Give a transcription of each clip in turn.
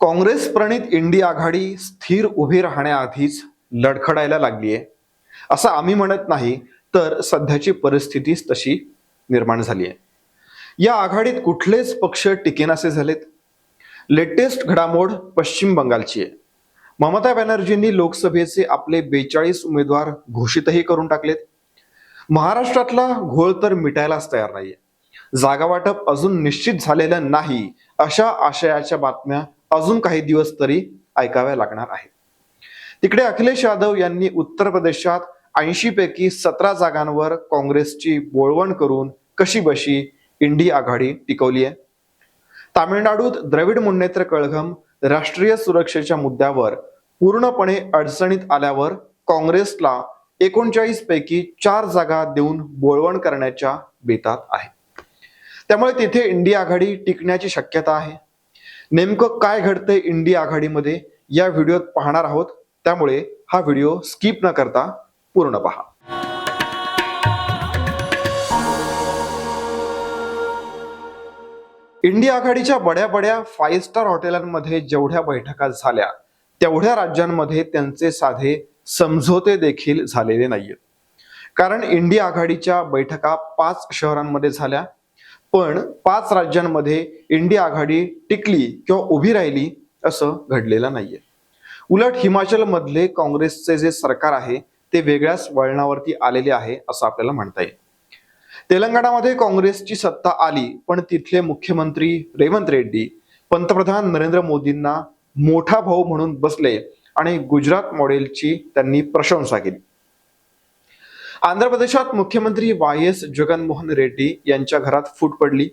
काँग्रेस प्रणित इंडी आघाडी स्थिर उभी राहण्याआधीच लडखडायला लागली आहे. असं आम्ही म्हणत नाही तर सध्याची परिस्थितीच तशी निर्माण झाली आहे. या आघाडीत कुठलेच पक्ष टिकेनासे झालेत. लेटेस्ट घडामोड पश्चिम बंगालची आहे. ममता बॅनर्जींनी लोकसभेचे आपले बेचाळीस उमेदवार घोषितही करून टाकलेत. महाराष्ट्रातला घोळ तर मिटायलाच तयार नाहीये. जागावाटप अजून निश्चित झालेलं नाही अशा आशयाच्या बातम्या अजून काही दिवस तरी ऐकाव्या लागणार आहेत. तिकडे अखिलेश यादव यांनी उत्तर प्रदेशात ऐंशी पैकी सतरा जागांवर काँग्रेसची बोळवण करून कशी बशी इंडी आघाडी टिकवली आहे? तामिळनाडूत द्रविड मुन्नेत्र कळघम राष्ट्रीय सुरक्षेच्या मुद्द्यावर पूर्णपणे अडचणीत आल्यावर काँग्रेसला एकोणचाळीस पैकी चार जागा देऊन बोळवण करण्याच्या बेतात आहे. त्यामुळे तिथे इंडी आघाडी टिकण्याची शक्यता आहे. नेमकं काय घडतंय इंडिया आघाडीमध्ये या व्हिडिओत पाहणार आहोत. त्यामुळे हा व्हिडिओ स्किप न करता पूर्ण पहा. इंडिया आघाडीच्या बड्या बड्या फाईव्ह स्टार हॉटेलांमध्ये जेवढ्या बैठका झाल्या तेवढ्या राज्यांमध्ये त्यांचे साधे समझोते देखील झालेले नाहीयेत. कारण इंडिया आघाडीच्या बैठका पाच शहरांमध्ये झाल्या पण पाच राज्यांमध्ये इंडिया आघाडी टिकली किंवा उभी राहिली असं घडलेलं नाहीये. उलट हिमाचल मधले काँग्रेसचे जे सरकार आहे ते वेगळ्याच वळणावरती आलेले आहे असं आपल्याला म्हणता येईल. तेलंगणामध्ये काँग्रेसची सत्ता आली पण तिथले मुख्यमंत्री रेवंत रेड्डी पंतप्रधान नरेंद्र मोदींना मोठा भाऊ म्हणून बसले आणि गुजरात मॉडेलची त्यांनी प्रशंसा केली. आंध्र प्रदेशात मुख्यमंत्री वाय एस जगनमोहन रेड्डी यांच्या घरात फूट पडली.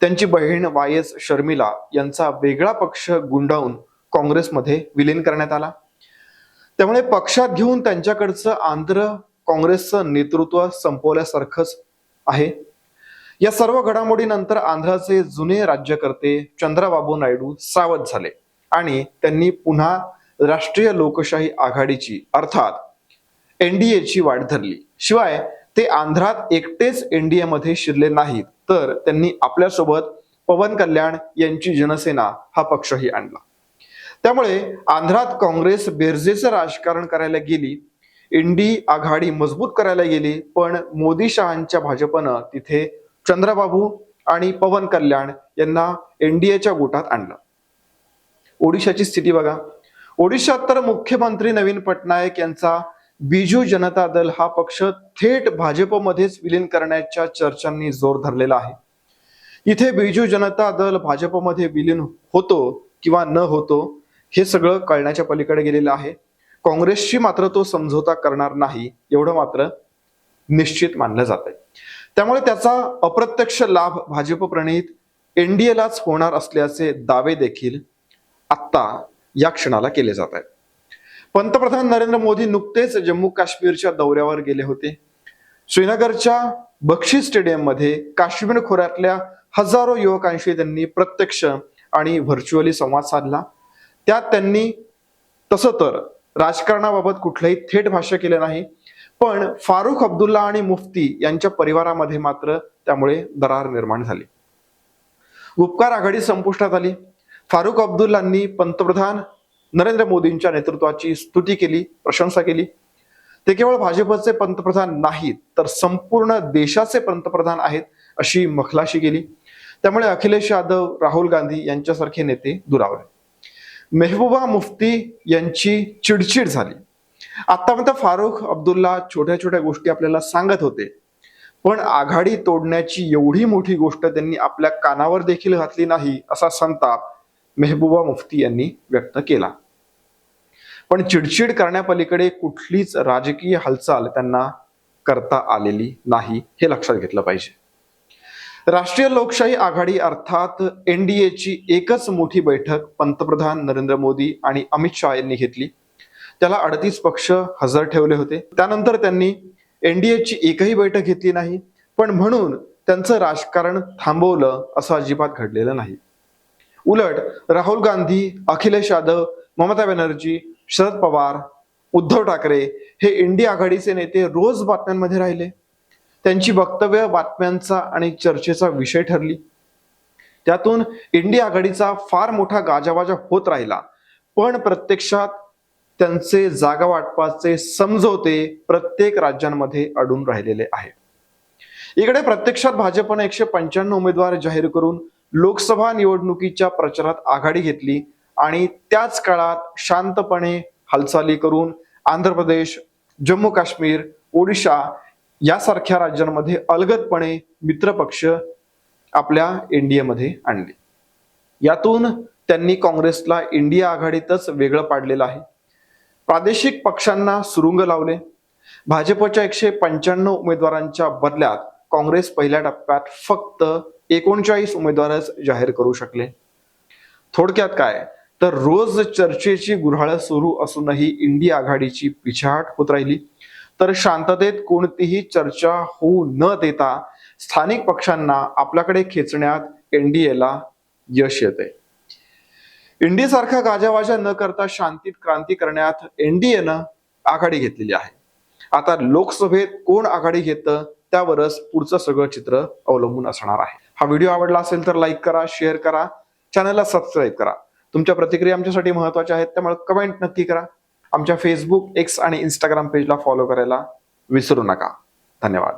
त्यांची बहीण वाय एस शर्मिला यांचा वेगळा पक्ष गुंडाळून काँग्रेसमध्ये विलीन करण्यात आला. त्यामुळे पक्षात घेऊन त्यांच्याकडचं आंध्र काँग्रेसचं नेतृत्व संपवल्यासारखंच आहे. या सर्व घडामोडीनंतर आंध्राचे जुने राज्यकर्ते चंद्रबाबू नायडू सावध झाले आणि त्यांनी पुन्हा राष्ट्रीय लोकशाही आघाडीची अर्थात एनडीएची वाट धरली. शिवाय ते आंध्रात एकटेच एनडीए मध्ये शिरले नाहीत. तर त्यांनी आपल्यासोबत पवन कल्याण यांची जनसेना हा पक्षही आणला. त्यामुळे आंध्रात काँग्रेस बेरजेचं राजकारण करायला गेली इंडी आघाडी मजबूत करायला गेली पण मोदी शहांच्या भाजपनं तिथे चंद्रबाबू आणि पवन कल्याण यांना एनडीएच्या गोटात आणलं. ओडिशाची स्थिती बघा. ओडिशात तर मुख्यमंत्री नवीन पटनायक यांचा बिजू जनता दल हा पक्ष थेट भाजपमध्येच विलीन करण्याच्या चर्चांनी जोर धरलेला आहे. इथे बिजू जनता दल भाजपमध्ये विलीन होतो किंवा न होतो हे सगळं कळण्याच्या पलीकडे गेलेलं आहे. काँग्रेसशी मात्र तो समझोता करणार नाही एवढं मात्र निश्चित मानलं जात आहे त्यामुळे त्याचा अप्रत्यक्ष लाभ भाजप प्रणित एनडीएलाच होणार असल्याचे दावे देखील आत्ता या क्षणाला केले जात आहेत. पंतप्रधान नरेंद्र मोदी नुकतेच जम्मू काश्मीरच्या दौऱ्यावर गेले होते. श्रीनगरच्या बक्षी स्टेडियममध्ये काश्मीर खोऱ्यातल्या हजारो युवकांशी त्यांनी प्रत्यक्ष आणि व्हर्च्युअली संवाद साधला. त्यात त्यांनी तसं तर राजकारणाबाबत कुठलंही थेट भाष्य केलं नाही पण फारुख अब्दुल्ला आणि मुफ्ती यांच्या परिवारामध्ये मात्र त्यामुळे दरार निर्माण झाली. उपकार आघाडी संपुष्टात आली. फारुख अब्दुल्लांनी पंतप्रधान नरेंद्र मोदींच्या नेतृत्वाची स्तुती केली प्रशंसा केली. ते केवळ भाजपचे पंतप्रधान नाहीत तर संपूर्ण देशाचे पंतप्रधान आहेत अशी मखलाशी केली. त्यामुळे अखिलेश यादव राहुल गांधी यांच्यासारखे नेते दुरावले. मेहबूबा मुफ्ती यांची चिडचिड झाली. आतापर्यंत फारुख अब्दुल्ला छोट्या छोट्या गोष्टी आपल्याला सांगत होते. पण आघाडी तोडण्याची एवढी मोठी गोष्ट त्यांनी आपल्या कानावर देखील घातली नाही असा संताप मेहबूबा मुफ्ती यांनी व्यक्त केला. पण चिडचिड करण्यापलीकडे कुठलीच राजकीय हालचाल त्यांना करता आलेली नाही हे लक्षात घेतलं पाहिजे. राष्ट्रीय लोकशाही आघाडी अर्थात एनडीएची एकच मोठी बैठक पंतप्रधान नरेंद्र मोदी आणि अमित शहा यांनी घेतली. त्याला अडतीस पक्ष हजर ठेवले होते. त्यानंतर त्यांनी एनडीएची एकही बैठक घेतली नाही पण म्हणून त्यांचं राजकारण थांबवलं असं अजिबात घडलेलं नाही. उलट राहुल गांधी अखिलेश यादव ममता बॅनर्जी शरद पवार उद्धव ठाकरे हे इंडिया आघाडीचे नेते रोज बातम्यांमध्ये राहिले. त्यांची वक्तव्य बातम्यांचा आणि चर्चेचा विषय ठरली. त्यातून इंडिया आघाडीचा फार मोठा गाजावाजा होत राहिला. पण प्रत्यक्षात त्यांचे जागा वाटपाचे समजवते प्रत्येक राज्यांमध्ये अडून राहिलेले आहे. इकडे प्रत्यक्षात भाजपने एकशे पंच्याण्णव उमेदवार जाहीर करून लोकसभा निवडणुकीच्या प्रचारात आघाडी घेतली आणि त्याच काळात शांतपणे हालचाली करून आंध्र प्रदेश जम्मू काश्मीर ओडिशा यासारख्या राज्यांमध्ये अलगदपणे मित्रपक्ष आपल्या एनडीएमध्ये आणले. यातून त्यांनी काँग्रेसला इंडिया आघाडीतच वेगळं पाडलेलं आहे. प्रादेशिक पक्षांना सुरुंग लावले. भाजपच्या एकशे पंच्याण्णव उमेदवारांच्या बदल्यात काँग्रेस पहिल्या टप्प्यात फक्त एकोणचाळीस उमेदवारच जाहीर करू शकले. थोडक्यात काय? तर रोज चर्चेची गुऱ्हाळ सुरू असूनही इंडिया आघाडीची पिछाट होत राहिली. तर शांततेत कोणतीही चर्चा होऊ न देता स्थानिक पक्षांना आपल्याकडे खेचण्यात एनडीएला यश येते. इंडी सारखा गाजावाजा न करता शांतीत क्रांती करण्यात एनडीएनं आघाडी घेतलेली आहे. आता लोकसभेत कोण आघाडी घेतं त्यावरच पुढचं सगळं चित्र अवलंबून असणार आहे. हा व्हिडिओ आवडला असेल तर लाईक करा शेअर करा चॅनलला सबस्क्राईब करा. तुमच्या प्रतिक्रिया आमच्यासाठी महत्त्वाच्या आहेत त्यामुळे कमेंट नक्की करा. आमच्या फेसबुक एक्स आणि इंस्टाग्राम पेजला फॉलो करायला विसरू नका. धन्यवाद.